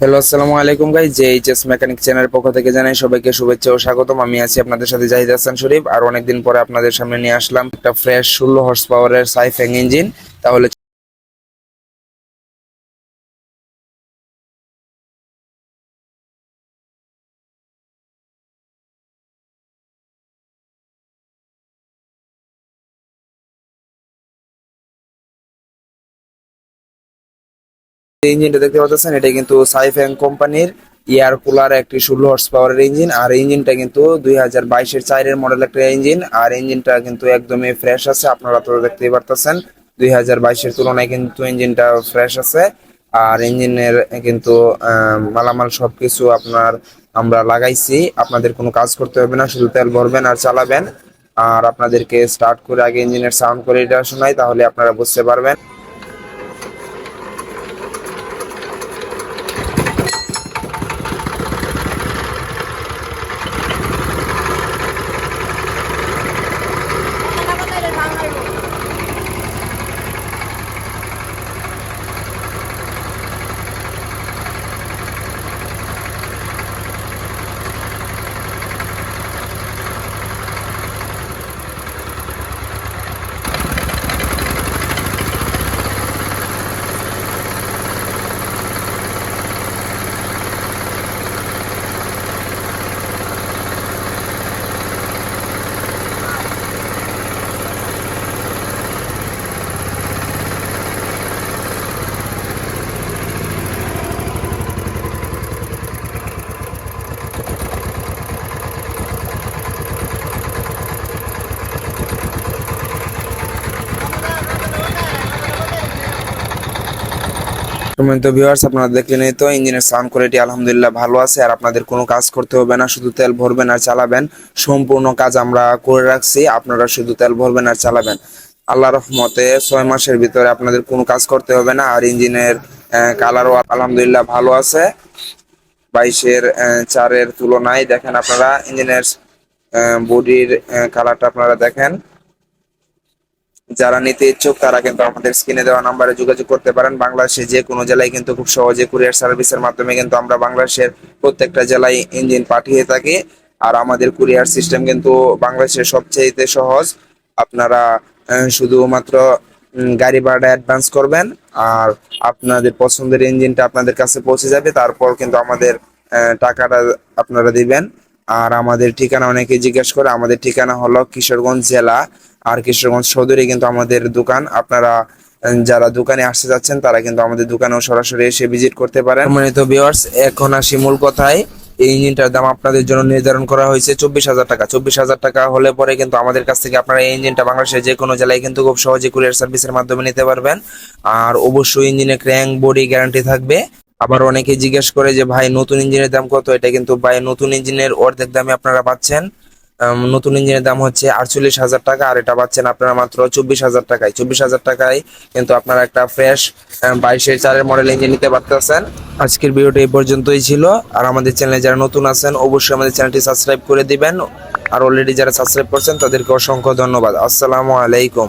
Hello আসসালামু আলাইকুম গাই H S mechanic চ্যানেলের পক্ষ থেকে জানাই সবাইকে শুভেচ্ছা ও স্বাগতম। আমি আছি আপনাদের সাথে জাহিদ হাসান শরীফ আর অনেকদিন পরে আপনাদের সামনে নিয়ে আসলাম একটা ফ্রেশ ষোলো হর্স পাওয়ারের সাইফ্যাং ইঞ্জিন তাহলে ইঞ্জিনটা দেখতে পাচ্ছেন এটা কিন্তু সাইফ্যাং কোম্পানির এয়ার কুলার একটি ষোলো হর্স পাওয়ারের ইঞ্জিন। আর ইঞ্জিনটা কিন্তু দুই হাজার বাইশের চারের মডেল একটা ইঞ্জিন। আর ইঞ্জিনটা কিন্তু একদমই ফ্রেশ আছে, আপনারা তো দেখতেই পারতেছেন। দুই হাজার বাইশের তুলনায় কিন্তু ইঞ্জিনটা ফ্রেশ আছে। আর ইঞ্জিনের কিন্তু মালামাল সবকিছু আপনার আমরা লাগাইছি। আপনাদের কোনো কাজ করতে হবে না, শুধু তেল ভরবেন আর চালাবেন। আর আপনাদেরকে স্টার্ট করে আগে ইঞ্জিনের সাউন্ড করে এটা শোনাই, তাহলে আপনারা বুঝতে পারবেন। সম্মানিত ভিউয়ার্স আপনারা দেখলেনই তো, ইঞ্জিনের সাউন্ড কোয়ালিটি আলহামদুলিল্লাহ ভালো আছে, আর আপনাদের কোনো কাজ করতে হবে না, শুধু তেল ভরবেন আর চালাবেন। সম্পূর্ণ কাজ আমরা করে রাখছি, আপনারা শুধু তেল ভরবেন আর চালাবেন। আল্লাহ রহমতে ছয় মাসের ভিতরে আপনাদের কোনো কাজ করতে হবে না, আর ইঞ্জিনের কালারও আলহামদুলিল্লাহ ভালো আছে। বাইশের চারের তুলনায় দেখেন আপনারা, ইঞ্জিনের বডির কালারটা আপনারা দেখেন। যারা নিতে ইচ্ছুক, তারা কিন্তু আমাদের স্ক্রিনে দেওয়া নাম্বারে যোগাযোগ করতে পারেন। বাংলাদেশের যে কোনো জেলায় কিন্তু খুব সহজে কুরিয়ার সার্ভিসের মাধ্যমে কিন্তু আমরা বাংলাদেশের প্রত্যেকটা জেলায় ইঞ্জিন পাঠিয়ে থাকি। আর আমাদের কুরিয়ার সিস্টেম কিন্তু বাংলাদেশের সবচেয়ে সহজ। আপনারা শুধুমাত্র গাড়ি ভাড়া অ্যাডভান্স করবেন, আর আপনাদের পছন্দের ইঞ্জিনটা আপনাদের কাছে পৌঁছে যাবে। তারপর কিন্তু আমাদের টাকাটা আপনারা দিবেন। আর আমাদের ঠিকানা অনেকে জিজ্ঞেস করে, আমাদের ঠিকানা হলো কিশোরগঞ্জ জেলা আর কিশোরগঞ্জ সদরে কিন্তু আমাদের দোকান। আপনারা যারা দোকানে আসতে যাচ্ছেন, তারা কিন্তু আমাদের দোকানেও সরাসরি এসে ভিজিট করতে পারেন। সম্মানিত ভিউয়ার্স এখন আসি মূল কথায়। এই ইঞ্জিনটার দাম আপনাদের জন্য নির্ধারণ করা হয়েছে চব্বিশ হাজার টাকা। চব্বিশ হাজার টাকা হলে পরে কিন্তু আমাদের কাছ থেকে আপনারা এই ইঞ্জিনটা বাংলাদেশের যে কোনো জেলায় কিন্তু খুব সহজে কুরিয়ার সার্ভিসের মাধ্যমে নিতে পারবেন। আর অবশ্যই ইঞ্জিনে ক্র্যাঙ্ক বডি গ্যারান্টি থাকবে। আবার অনেকে জিজ্ঞেস করে যে, ভাই, নতুন ইঞ্জিনের দাম কত? এটা কিন্তু, ভাই, নতুন ইঞ্জিনের অর্ধেক দামে আপনারা পাচ্ছেন। নতুন ইঞ্জিনের দাম হচ্ছে আটচল্লিশ হাজার টাকা, আর এটা পাচ্ছেন আপনারা মাত্র চব্বিশ হাজার টাকায়। চব্বিশ হাজার টাকায় কিন্তু আপনারা একটা ফ্রেশ বাইশের চারের মডেল ইঞ্জিন নিতে পারতেছেন। আজকের ভিডিওটি এই পর্যন্তই ছিল। আর আমাদের চ্যানেলে যারা নতুন আছেন, অবশ্যই আমাদের চ্যানেলটি সাবস্ক্রাইব করে দিবেন। আর অলরেডি যারা সাবস্ক্রাইব করছেন, তাদেরকে অসংখ্য ধন্যবাদ। আসসালামু আলাইকুম।